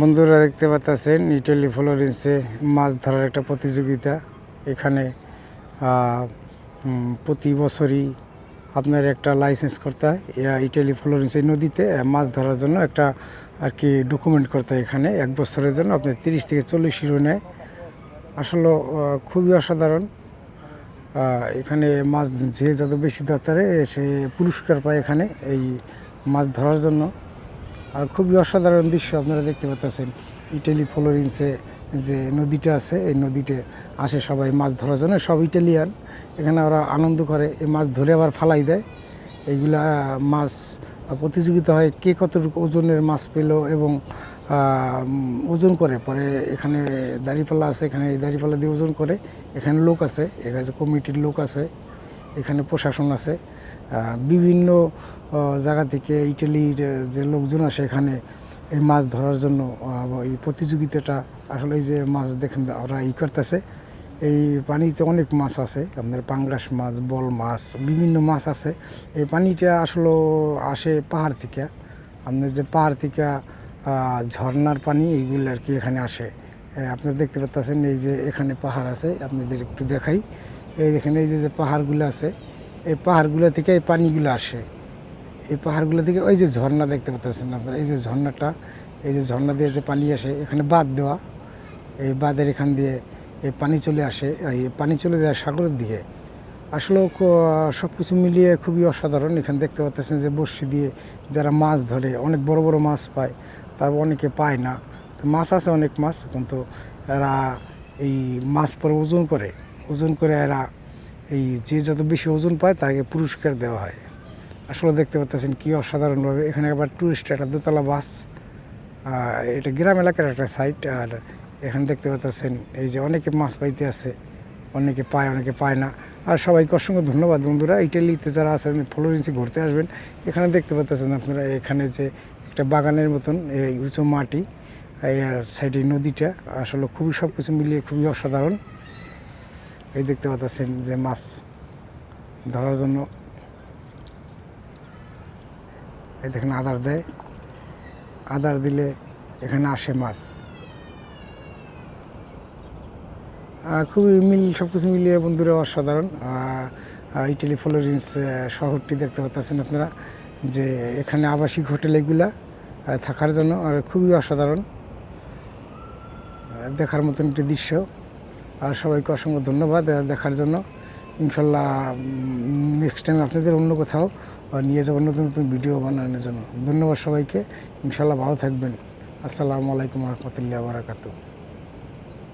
বন্ধুরা দেখতে পাচ্ছেন, ইটালি ফ্লোরেন্সে মাছ ধরার একটা প্রতিযোগিতা। এখানে প্রতি বছরই আপনার একটা লাইসেন্স করতে হয়। ইটালি ফ্লোরেন্স নদীতে মাছ ধরার জন্য একটা আর কি ডকুমেন্ট করতে হয় এখানে। এক বছরের জন্য আপনি তিরিশ থেকে চল্লিশ ইউরো নেয়। আসলে খুবই অসাধারণ। এখানে মাছ যে যত বেশি ধরতে সে পুরস্কার পায় এখানে। এই মাছ ধরার জন্য। আর খুবই অসাধারণ দৃশ্য আপনারা দেখতে পাচ্ছেন। ইটালি ফ্লোরেন্সে যে নদীটা আছে, এই নদীতে আসে সবাই মাছ ধরার জন্য। সব ইটালিয়ান। এখানে ওরা আনন্দ করে, এই মাছ ধরে আবার ফালাই দেয়। এইগুলা মাছ প্রতিযোগিতা হয় কে কতটুকু ওজনের মাছ পেল এবং ওজন করে। পরে এখানে দাড়িপাল্লা আছে, এখানে এই দাড়িপাল্লা দিয়ে ওজন করে। এখানে লোক আছে এখানে কমিটির লোক আছে। এখানে প্রশাসন আছে। বিভিন্ন জায়গা থেকে ইটালির যে লোকজন আসে এখানে, এই মাছ ধরার জন্য এই প্রতিযোগিতাটা আসলে এই যে মাছ দেখেন, ওরা ই করতেছে। এই পানিতে অনেক মাছ আছে, আপনার পাঙ্গাস মাছ, বল মাছ, বিভিন্ন মাছ আছে। এই পানিটা আসলে আসে পাহাড় থেকে। আপনার যে পাহাড় থেকে ঝর্নার পানি, এইগুলো আর কি এখানে আসে। আপনারা দেখতে পাচ্ছেন এই যে এখানে পাহাড় আছে, আপনাদের একটু দেখাই। এই দেখেন, এই যে যে পাহাড়গুলো আছে, এই পাহাড়গুলো থেকে এই পানিগুলো আসে। এই পাহাড়গুলো থেকে ওই যে ঝর্ণা দেখতে পাচ্ছেন আপনারা, এই যে ঝর্ণাটা, এই যে ঝর্ণা দিয়ে যে পানি আসে, এখানে বাঁধ দেওয়া। এই বাঁধের এখান দিয়ে এই পানি চলে আসে, এই পানি চলে যায় সাগরের দিকে। আসলে সব কিছু মিলিয়ে খুবই অসাধারণ। এখানে দেখতে পাচ্ছেন যে বড়শি দিয়ে যারা মাছ ধরে, অনেক বড় বড় মাছ পায় তারপর অনেকে পায় না। মাছ আছে অনেক মাছ, কিন্তু এরা এই মাছ পরে ওজন করে। ওজন করে এরা এই যে যত বেশি ওজন পায়, তাকে পুরস্কার দেওয়া হয়। আসলে দেখতে পাচ্ছেন কি অসাধারণভাবে। এখানে আবার টুরিস্ট একটা দোতলা বাস এটা গ্রাম এলাকার একটা সাইট আর এখানে দেখতে পাচ্ছেন এই যে অনেকে মাছ পাইতে আছে অনেকে পায় অনেকে পায় না। আর সবাইকে অসংখ্য ধন্যবাদ বন্ধুরা। ইটালিতে যারা আছেন ফ্লোরেন্সে ঘুরতে আসবেন, এখানে দেখতে পাচ্ছেন আপনারা এখানে যে একটা বাগানের মতন এই উঁচু মাটি, আর সাইডে নদীটা। আসলে খুবই সব কিছু মিলিয়ে খুবই অসাধারণ। এই দেখতে পাচ্ছেন যে মাছ ধরার জন্য। এই দেখেন আদার দেয়। আদার দিলে এখানে আসে মাছ। খুবই মিল সব কিছু মিলিয়ে বন্ধুরা অসাধারণ। ইটালি ফ্লোরেন্স শহরটি দেখতে পাচ্ছেন আপনারা, যে এখানে আবাসিক হোটেল এগুলা থাকার জন্য, আর খুবই অসাধারণ। দেখার মতন একটি দৃশ্য। আর সবাইকে অসংখ্য ধন্যবাদ দেখার জন্য। ইনশাল্লাহ নেক্সট টাইম আপনাদের অন্য কোথাও নিয়ে যাব নতুন নতুন ভিডিও বানানোর জন্য। ধন্যবাদ সবাইকে। ইনশাল্লাহ ভালো থাকবেন। আসসালামু আলাইকুম রহমতুল্লাহ বারাকাতু